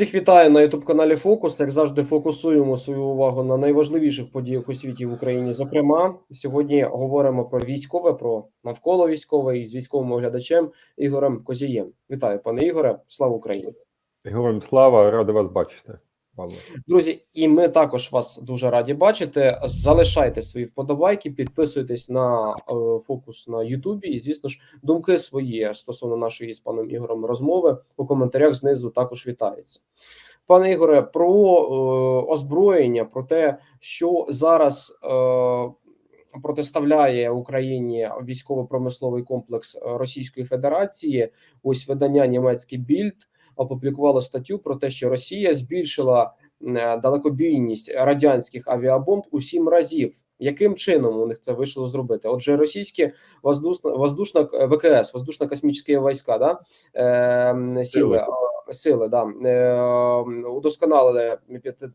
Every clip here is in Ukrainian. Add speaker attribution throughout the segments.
Speaker 1: Всіх вітаю на youtube каналі Фокус. Як завжди, фокусуємо свою увагу на найважливіших подіях у світі в Україні. Зокрема, сьогодні говоримо про військове, про навколо військове і з військовим оглядачем Ігорем Козієм. Вітаю, пане Ігоре. Слава Україні!
Speaker 2: Ігорем слава, радий вас бачити. Павло.
Speaker 1: Друзі, і ми також вас дуже раді бачити. Залишайте свої вподобайки, підписуйтесь на е, фокус на Ютубі. І, звісно ж, думки свої стосовно нашої з паном Ігорем розмови у коментарях знизу також вітаються. Пане Ігоре, про е, озброєння, про те, що зараз е, протиставляє Україні військово-промисловий комплекс Російської Федерації. Ось видання німецький більд опублікувало статтю про те, що Росія збільшила е, далекобійність радянських авіабомб у сім разів. Яким чином у них це вийшло зробити? Отже, російські воздушно воздушна ВКС, воздушно-космічні війська, да е, сили сили, да е, удосконалили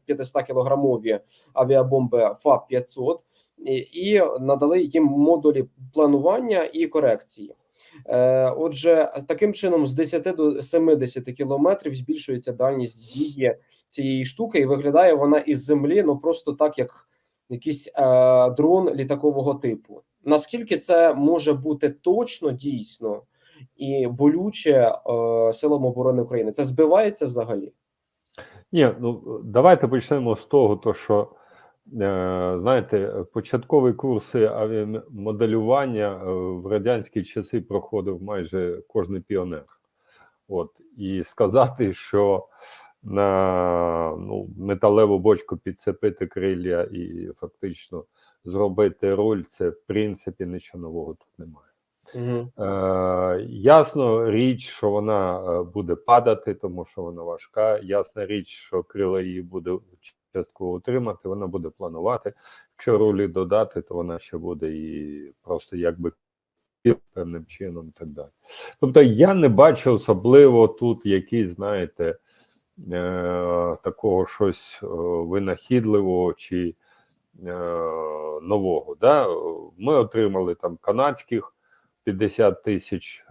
Speaker 1: 500 кілограмові авіабомби ФАП 500 і, і надали їм модулі планування і корекції. Е, Отже, таким чином з 10 до 70 кілометрів збільшується дальність дії цієї штуки, і виглядає вона із землі, ну просто так, як якийсь е, дрон літакового типу. Наскільки це може бути точно дійсно і болюче е, силам оборони України? Це збивається взагалі?
Speaker 2: Ні, ну давайте почнемо з того, то що знаєте, початкові курси авіамоделювання е, в радянські часи проходив майже кожний піонер. От і сказати, що на ну, металеву бочку підцепити крилля і фактично зробити роль, це в принципі нічого нового тут немає.
Speaker 1: Угу.
Speaker 2: Е, ясно річ, що вона е, буде падати, тому що вона важка. Ясна річ, що крила її буде частково утримати, вона буде планувати. Якщо ролі додати, то вона ще буде і просто якби певним чином і так далі. Тобто я не бачу особливо тут якісь, знаєте, е, такого щось е, винахідливого чи е, нового. Да? Ми отримали там канадських. 50 тисяч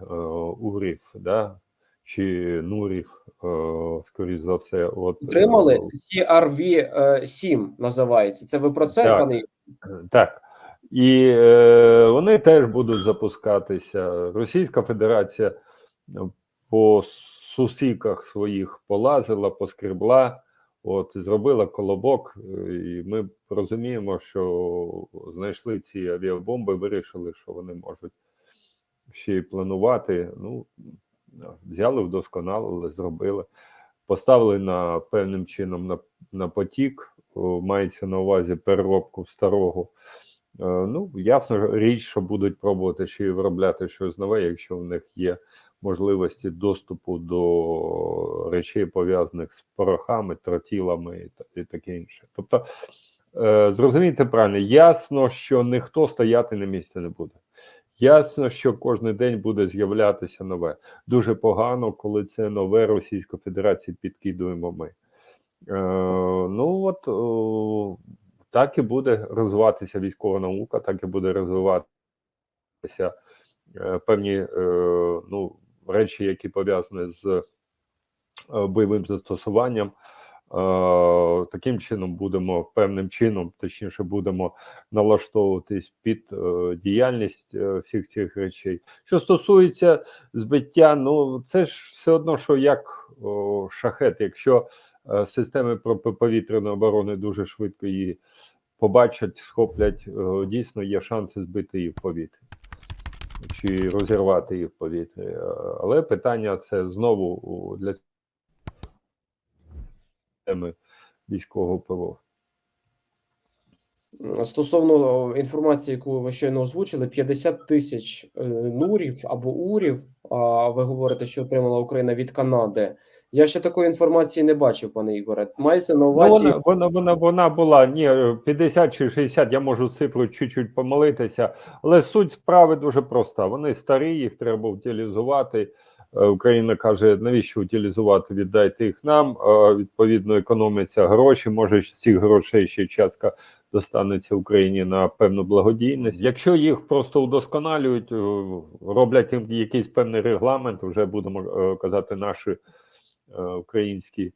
Speaker 2: урів, да, чи нурів, е, скоріш за все. От,
Speaker 1: Отримали CRV 7 називається. Це ви про це,
Speaker 2: Так.
Speaker 1: пане?
Speaker 2: Так. І е, вони теж будуть запускатися. Російська Федерація по сусіках своїх полазила, поскребла, от, зробила колобок, і ми розуміємо, що знайшли ці авіабомби, вирішили, що вони можуть ще й планувати. Ну, взяли, вдосконалили, зробили, поставили на певним чином на на потік, мається на увазі переробку старого. Е, ну, ясно річ, що будуть пробувати ще й виробляти щось нове, якщо в них є можливості доступу до речей, пов'язаних з порохами, тротілами і, таке інше. Тобто, е, зрозумійте правильно, ясно, що ніхто стояти на місці не буде. Ясно, що кожен день буде з'являтися нове. Дуже погано, коли це нове Російської Федерації підкидуємо ми. Е, ну от о, так і буде розвиватися військова наука, так і буде розвиватися е, певні е, ну, речі, які пов'язані з е, бойовим застосуванням. Е, Таким чином будемо певним чином, точніше, будемо налаштовуватись під е, діяльність е, всіх цих речей. Що стосується збиття, ну це ж все одно, що як шахет, якщо системи протиповітряної оборони дуже швидко її побачать, схоплять, дійсно є шанси збити її в повітрі. Чи розірвати повітрі. Е, Але питання це знову для теми військового ПВО.
Speaker 1: Стосовно е, інформації, яку ви щойно озвучили, 50 тисяч е, нурів або урів. А ви говорите, що отримала Україна від Канади. Я ще такої інформації не бачив, пане Ігоре. Мається на
Speaker 2: Ну,
Speaker 1: увазі.
Speaker 2: вона, вона, вона, вона була ні, 50 чи 60, я можу цифру чуть-чуть помилитися, але суть справи дуже проста. Вони старі, їх треба утилізувати. Е, Україна каже, навіщо утилізувати, віддайте їх нам. Відповідно, економиться гроші. Може, з цих грошей ще частка достанеться Україні на певну благодійність. Якщо їх просто удосконалюють, е, роблять їм якийсь певний регламент, вже будемо е, казати наші українські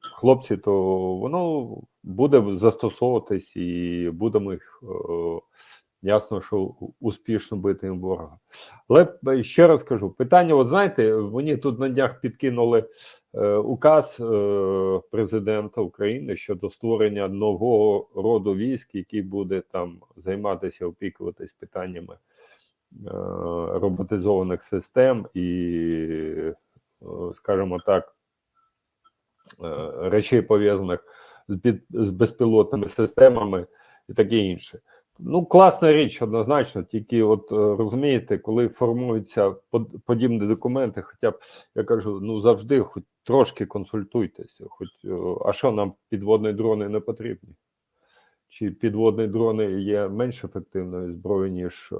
Speaker 2: хлопці, то воно буде застосовуватись і будемо їх ясно, що успішно бити ворога. Але е, ще раз кажу: питання: от знаєте, вони тут на днях підкинули е, указ е, президента України щодо створення нового роду військ, який буде там займатися, опікуватись питаннями е, роботизованих систем і, е, скажімо так, е, речей пов'язаних з, з безпілотними системами і таке інше. Ну, класна річ, однозначно. Тільки, от е, розумієте, коли формуються под- подібні документи, хоча б я кажу, ну завжди хоч трошки консультуйтеся, хоч е, а що нам підводні дрони не потрібні? Чи підводні дрони є менш ефективною зброєю, ніж е,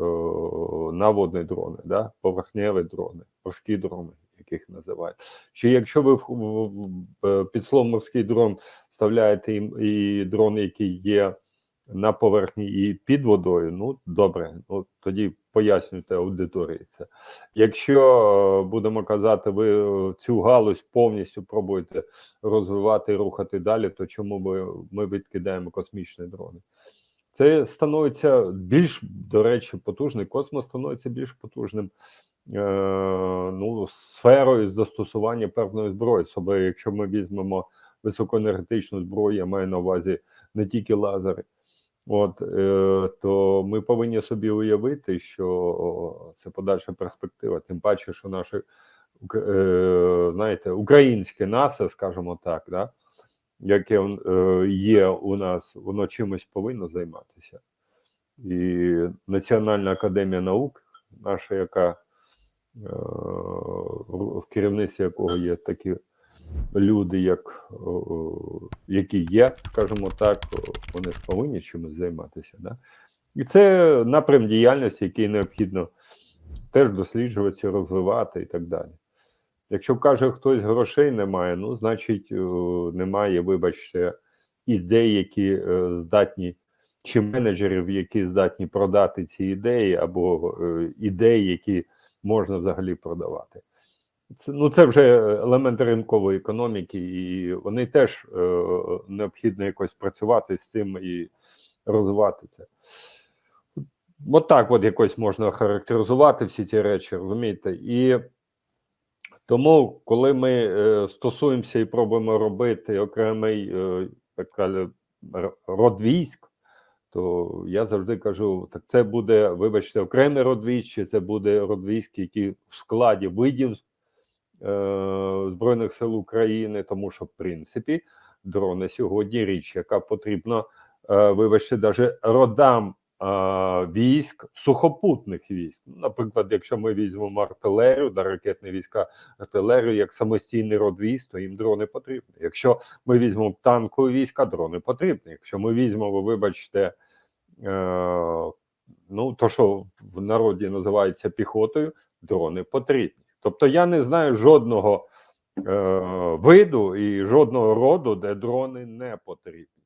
Speaker 2: наводні дрони, да? поверхневі дрони, морські дрони, яких називають. Чи якщо ви в, в, в, під словом морський дрон вставляєте і, і дрон, який є на поверхні і під водою, ну добре, ну тоді пояснюйте аудиторії це. Якщо е, будемо казати, ви е, цю галузь повністю пробуєте розвивати і рухати далі, то чому ми, ми відкидаємо космічні дрони? Це становиться більш, до речі, потужний космос становиться більш потужним е, ну, сферою застосування певної зброї. Особливо, якщо ми візьмемо високоенергетичну зброю, я маю на увазі не тільки лазери. От е, то ми повинні собі уявити, що це подальша перспектива. Тим паче, що наше е, знаєте, українське НАСА, скажімо так, да, яке е, є у нас, воно чимось повинно займатися. І Національна академія наук, наша, яка в керівництві якого є такі люди, як які є, скажімо так, вони ж повинні чимось займатися. Да? І це напрям діяльності, який необхідно теж досліджуватися, розвивати і так далі. Якщо каже хтось грошей немає, ну значить немає, вибачте, ідей, які е, здатні, чи менеджерів, які здатні продати ці ідеї, або е, ідеї, які можна взагалі продавати. Це, ну, це вже елементи ринкової економіки, і вони теж е, необхідно якось працювати з цим і розвивати це. От так от якось можна характеризувати всі ці речі, розумієте? І тому, коли ми е, стосуємося і пробуємо робити окремий е, так род військ, то я завжди кажу: так це буде, вибачте, окремий род військ, чи це буде род військ, які в складі видів Збройних сил України, тому що, в принципі, дрони сьогодні річ, яка потрібна, е, вибачте, навіть родам е, військ, сухопутних військ. Наприклад, якщо ми візьмемо артилерію, да, ракетні війська, артилерію як самостійний род військ, то їм дрони потрібні. Якщо ми візьмемо танкові війська, дрони потрібні. Якщо ми візьмемо, вибачте, е, ну то, що в народі називається піхотою, дрони потрібні. Тобто я не знаю жодного е, виду і жодного роду, де дрони не потрібні.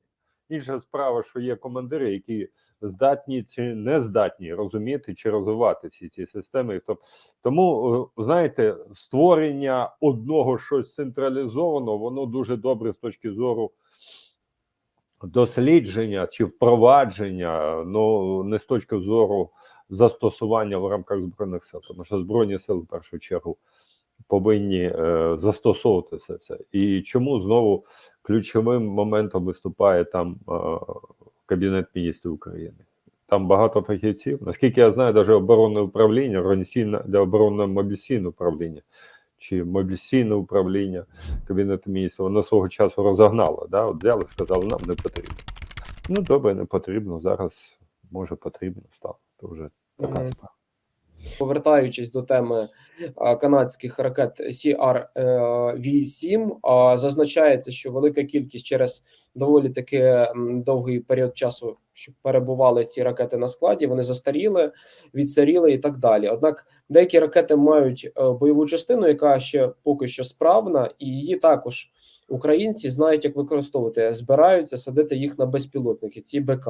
Speaker 2: Інша справа, що є командири, які здатні чи не здатні розуміти чи розвивати всі ці системи. Тому, е, знаєте, створення одного щось централізованого, воно дуже добре з точки зору дослідження чи впровадження, ну не з точки зору застосування в рамках збройних сил, тому що збройні сили в першу чергу повинні е, застосовувати все це. І чому знову ключовим моментом виступає там е, Кабінет міністрів України? Там багато фахівців. Наскільки я знаю, навіть оборонне управління, організаційне для оборонне мобілізаційне управління чи мобілізаційне управління Кабінету міністрів, воно свого часу розогнало. Да? От взяли, сказали, нам не потрібно. Ну, добре, не потрібно. Зараз може потрібно стало. То вже така справа.
Speaker 1: Повертаючись до теми канадських ракет CR-V7, а, зазначається, що велика кількість через доволі таки довгий період часу, що перебували ці ракети на складі, вони застаріли, відстаріли і так далі. Однак деякі ракети мають е, бойову частину, яка ще поки що справна, і її також українці знають, як використовувати, збираються садити їх на безпілотники, ці БК,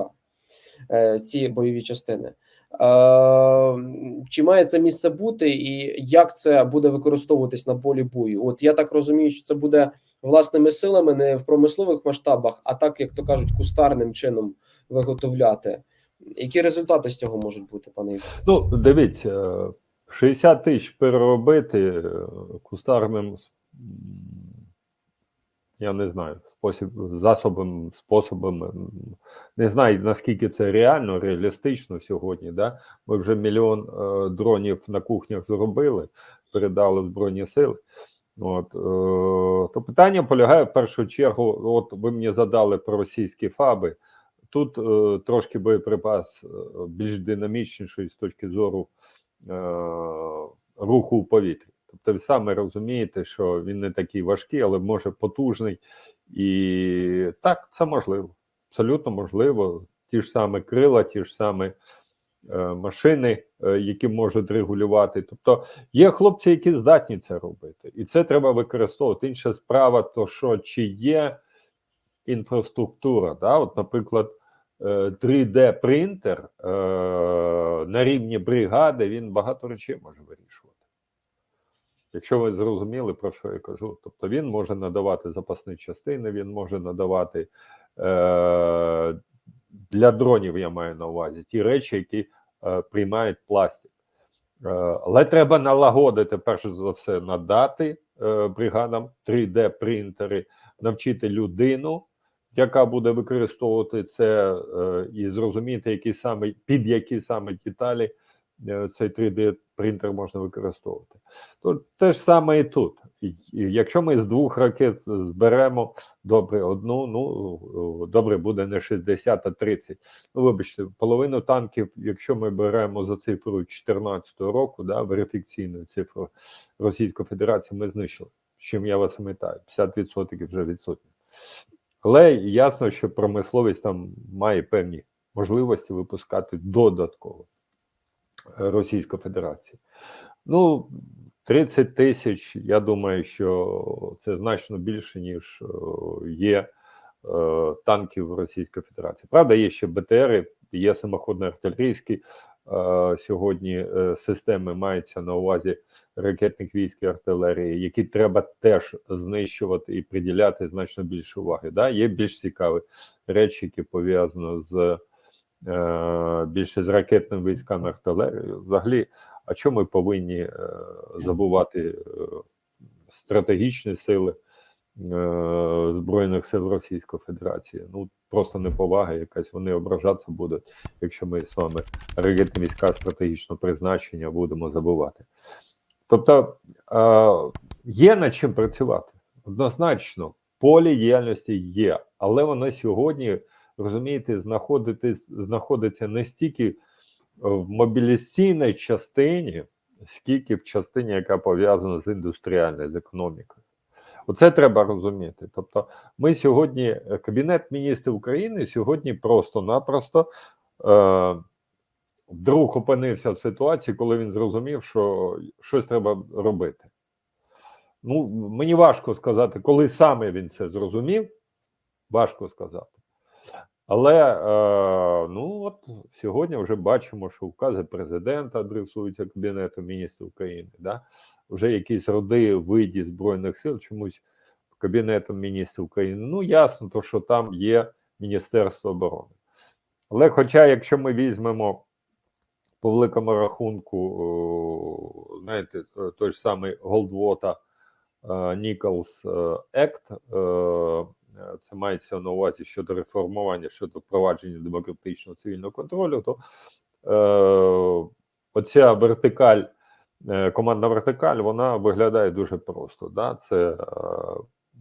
Speaker 1: е, ці бойові частини. Е, Чи має це місце бути, і як це буде використовуватись на полі бою? От я так розумію, що це буде власними силами, не в промислових масштабах, а так, як то кажуть, кустарним чином виготовляти. Які результати з цього можуть бути, пане Ігоре?
Speaker 2: Ну, дивіться, 60 тисяч переробити е, кустарним, я не знаю, спосіб, засобом, способом, не знаю, наскільки це реально, реалістично сьогодні. Да? Ми вже мільйон е, дронів на кухнях зробили, передали Збройні Сили. От, е, то питання полягає в першу чергу. От ви мені задали про російські фаби. Тут е, трошки боєприпас е, більш динамічніший з точки зору е, руху у повітрі. Тобто, ви саме розумієте, що він не такий важкий, але може потужний. І так, це можливо. Абсолютно можливо. Ті ж самі крила, ті ж самі е, машини, е, які можуть регулювати. Тобто є хлопці, які здатні це робити, і це треба використовувати. Інша справа, то що чи є інфраструктура, да? от, наприклад, е, 3D принтер е, на рівні бригади він багато речей може вирішувати. Якщо ви зрозуміли, про що я кажу, тобто він може надавати запасні частини, він може надавати е, для дронів, я маю на увазі, ті речі, які е, приймають пластик. Е, але треба налагодити, перш за все, надати е, бригадам 3D-принтери, навчити людину, яка буде використовувати це, е, і зрозуміти, які саме, під які саме деталі е, цей 3D-принтер можна використовувати. То те ж саме і тут. Якщо ми з двох ракет зберемо добре одну, ну добре буде не 60, а 30. Ну, вибачте, половину танків, якщо ми беремо за цифрою 2014 року, да, верифікційну цифру Російської Федерації, ми знищили. З чим я вас вітаю, 50% вже відсутні. Але ясно, що промисловість там має певні можливості випускати додатково Російська Федерація. Ну, 30 тисяч, я думаю, що це значно більше, ніж е, є е, танків Російської Федерації. Правда, є ще БТРи, є самоходно-артилерійські е, сьогодні системи маються на увазі ракетних військ і артилерії, які треба теж знищувати і приділяти значно більше уваги. Да? Є більш цікаві речі, які пов'язані з більше з ракетними військами артилерією. Взагалі, а чому ми повинні е, забувати е, стратегічні сили е, Збройних сил Російської Федерації? Ну просто неповага якась, вони ображатися будуть, якщо ми з вами ракетні війська стратегічного призначення будемо забувати. Тобто е, є над чим працювати. Однозначно, поле діяльності є, але воно сьогодні, розумієте, знаходиться не стільки в мобілізаційній частині, скільки в частині, яка пов'язана з індустріальною з економікою. Оце треба розуміти. Тобто, ми сьогодні, Кабінет міністрів України сьогодні просто-напросто е, вдруг опинився в ситуації, коли він зрозумів, що щось треба робити. Ну, мені важко сказати, коли саме він це зрозумів, важко сказати. Але е, ну от сьогодні вже бачимо, що укази президента адресуються Кабінету міністрів України. Да? Вже якісь роди виді Збройних сил чомусь Кабінетом міністрів України. Ну, ясно, то що там є Міністерство оборони. Але, хоча, якщо ми візьмемо по великому рахунку, знаєте, той ж самий Голдвота Ніколс Ект, е, це мається на увазі щодо реформування, щодо впровадження демократичного цивільного контролю, то е, оця вертикаль, е, командна вертикаль, вона виглядає дуже просто. Да? Це е,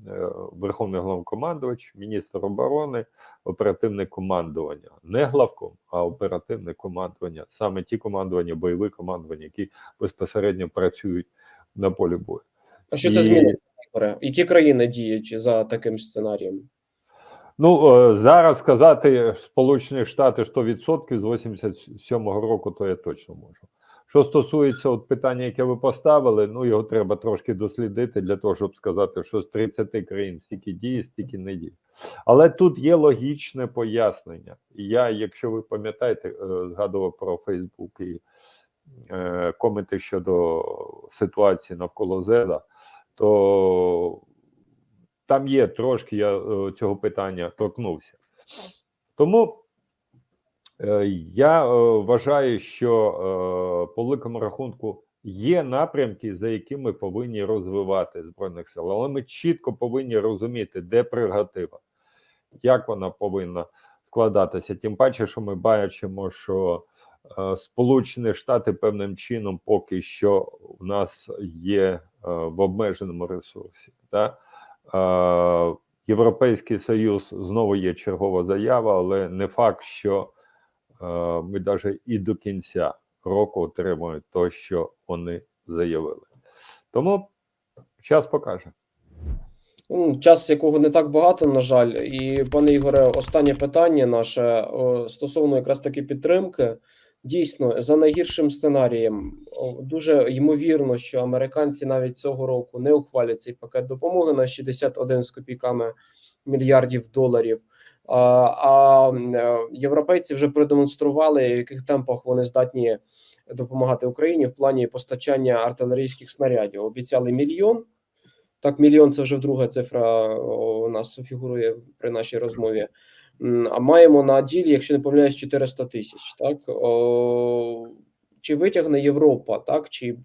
Speaker 2: е, Верховний головнокомандувач, міністр оборони, оперативне командування, не главком, а оперативне командування, саме ті командування, бойові командування, які безпосередньо працюють на полі бою.
Speaker 1: А що це
Speaker 2: І-
Speaker 1: змінить? Які країни діють за таким сценарієм?
Speaker 2: Ну е, зараз сказати Сполучені Штати 100% з 87-го року, то я точно можу. Що стосується от питання, яке ви поставили, ну його треба трошки дослідити для того, щоб сказати, що з 30 країн стільки діє, стільки не діє. Але тут є логічне пояснення. Я, якщо ви пам'ятаєте, е, згадував про Фейсбук і е, коменти щодо ситуації навколо ЗЕДа, то там є трошки я е, цього питання торкнувся. Тому е, я е, вважаю, що по великому рахунку є напрямки, за які ми повинні розвивати збройних сил, але ми чітко повинні розуміти, де прерогатива, як вона повинна вкладатися. Тим паче, що ми бачимо, що Сполучені Штати певним чином поки що у нас є е, в обмеженому ресурсі. Да? Е, Європейський Союз знову є чергова заява, але не факт, що е, ми навіть і до кінця року отримуємо те, що вони заявили. Тому час покаже.
Speaker 1: Час якого не так багато, на жаль. І пане Ігоре, останнє питання наше стосовно якраз таки підтримки. Дійсно, за найгіршим сценарієм, дуже ймовірно, що американці навіть цього року не ухвалять цей пакет допомоги на 61 з копійками мільярдів доларів. А, а е, європейці вже продемонстрували, в яких темпах вони здатні допомагати Україні в плані постачання артилерійських снарядів. Обіцяли мільйон. Так, мільйон це вже вдруга цифра у нас фігурує при нашій розмові. А маємо на ділі, якщо не помиляюсь, 400 тисяч. Так О, чи витягне Європа, так чи,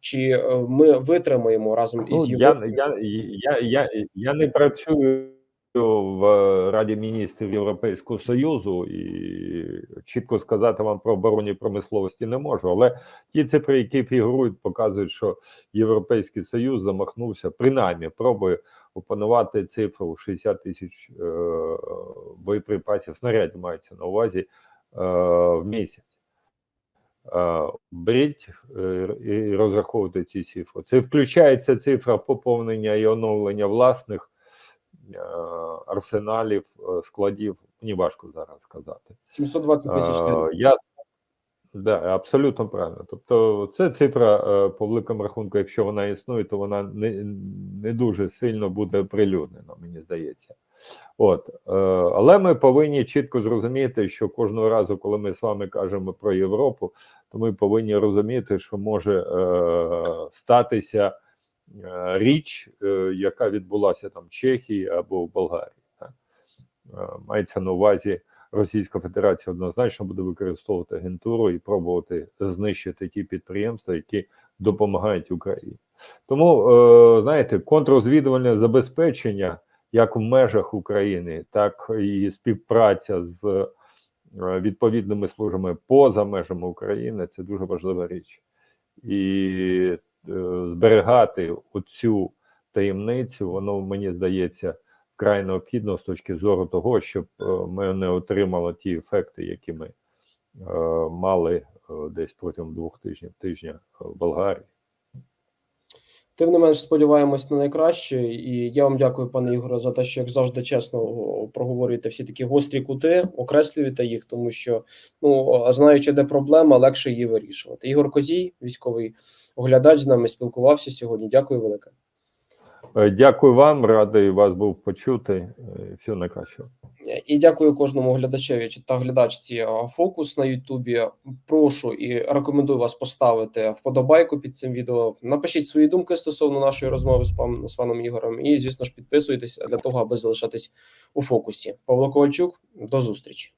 Speaker 1: чи е, ми витримаємо разом
Speaker 2: Ну,
Speaker 1: із
Speaker 2: я, я, я, я, я не працюю в Раді міністрів Європейського Союзу і чітко сказати вам про оборонні промисловості не можу. Але ті цифри, які фігурують, показують, що Європейський Союз замахнувся, принаймні пробує опанувати цифру 60 тисяч е, боєприпасів, снарядів мається на увазі е, в місяць. Е, Беріть е, і розраховуйте ці цифри. Це включається цифра поповнення і оновлення власних е, арсеналів, е, складів. Мені важко зараз сказати.
Speaker 1: 720 тисяч.
Speaker 2: Е, Я да, абсолютно правильно. Тобто, це цифра е, по великому рахунку, якщо вона існує, то вона не, не дуже сильно буде оприлюднена, мені здається. От, е, але ми повинні чітко зрозуміти, що кожного разу, коли ми з вами кажемо про Європу, то ми повинні розуміти, що може е, статися е, річ, е, яка відбулася там в Чехії або в Болгарії. Так? Е, мається на увазі. Російська Федерація однозначно буде використовувати агентуру і пробувати знищити ті підприємства, які допомагають Україні. Тому, е, знаєте, контррозвідувальне забезпечення як в межах України, так і співпраця з е, відповідними службами поза межами України це дуже важлива річ. І е, зберігати оцю таємницю, воно мені здається вкрай необхідно з точки зору того, щоб е, ми не отримали ті ефекти, які ми е, мали е, десь протягом двох тижнів тижня в Болгарії.
Speaker 1: Тим не менш, сподіваємось на найкраще, і я вам дякую, пане Ігоре, за те, що як завжди чесно проговорюєте всі такі гострі кути, окреслюєте їх, тому що ну знаючи, де проблема, легше її вирішувати. Ігор Козій, військовий оглядач, з нами спілкувався сьогодні. Дякую велике.
Speaker 2: Е, Дякую вам, радий вас був почути. Е, Всього найкращого.
Speaker 1: І дякую кожному глядачеві та глядачці фокус на Ютубі. Прошу і рекомендую вас поставити вподобайку під цим відео. Напишіть свої думки стосовно нашої розмови з паном з паном Ігорем. І звісно ж підписуйтесь для того, аби залишатись у фокусі. Павло Ковальчук, до зустрічі.